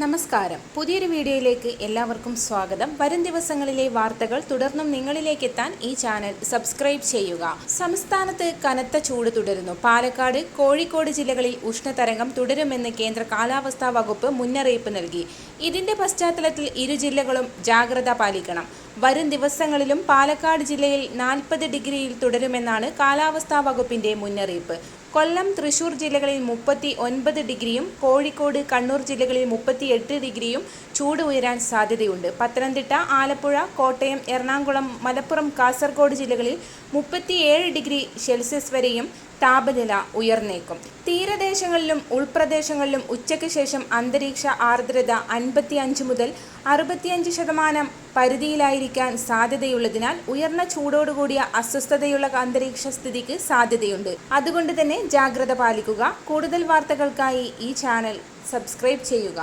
നമസ്കാരം. പുതിയൊരു വീഡിയോയിലേക്ക് എല്ലാവർക്കും സ്വാഗതം. വരും ദിവസങ്ങളിലെ വാർത്തകൾ തുടർന്നും നിങ്ങളിലേക്ക് എത്താൻ ഈ ചാനൽ സബ്സ്ക്രൈബ് ചെയ്യുക. സംസ്ഥാനത്ത് കനത്ത ചൂട് തുടരുന്നു. പാലക്കാട് കോഴിക്കോട് ജില്ലകളിൽ ഉഷ്ണതരംഗം തുടരുമെന്ന് കേന്ദ്ര കാലാവസ്ഥാ വകുപ്പ് മുന്നറിയിപ്പ് നൽകി. ഇതിന്റെ പശ്ചാത്തലത്തിൽ ഇരു ജില്ലകളും ജാഗ്രത പാലിക്കണം. വരും ദിവസങ്ങളിലും പാലക്കാട് ജില്ലയിൽ നാൽപ്പത് ഡിഗ്രിയിൽ തുടരുമെന്നാണ് കാലാവസ്ഥാ വകുപ്പിന്റെ മുന്നറിയിപ്പ്. കൊല്ലം തൃശൂർ ജില്ലകളിൽ മുപ്പത്തി ഒൻപത് ഡിഗ്രിയും കോഴിക്കോട് കണ്ണൂർ ജില്ലകളിൽ മുപ്പത്തിയെട്ട് ഡിഗ്രിയും ചൂട് ഉയരാൻ സാധ്യതയുണ്ട്. പത്തനംതിട്ട ആലപ്പുഴ കോട്ടയം എറണാകുളം മലപ്പുറം കാസർഗോഡ് ജില്ലകളിൽ മുപ്പത്തിയേഴ് ഡിഗ്രി സെൽഷ്യസ് വരെയും താപനില ഉയർന്നേക്കും. തീരദേശങ്ങളിലും ഉൾപ്രദേശങ്ങളിലും ഉച്ചയ്ക്ക് ശേഷം അന്തരീക്ഷ ആർദ്രത അൻപത്തിയഞ്ച് മുതൽ അറുപത്തിയഞ്ച് ശതമാനം പരിധിയിലായിരിക്കാൻ സാധ്യതയുള്ളതിനാൽ ഉയർന്ന ചൂടോടുകൂടിയ അസ്വസ്ഥതയുള്ള അന്തരീക്ഷ സ്ഥിതിക്ക് സാധ്യതയുണ്ട്. അതുകൊണ്ട് തന്നെ ജാഗ്രത പാലിക്കുക. കൂടുതൽ വാർത്തകൾക്കായി ഈ ചാനൽ സബ്സ്ക്രൈബ് ചെയ്യുക.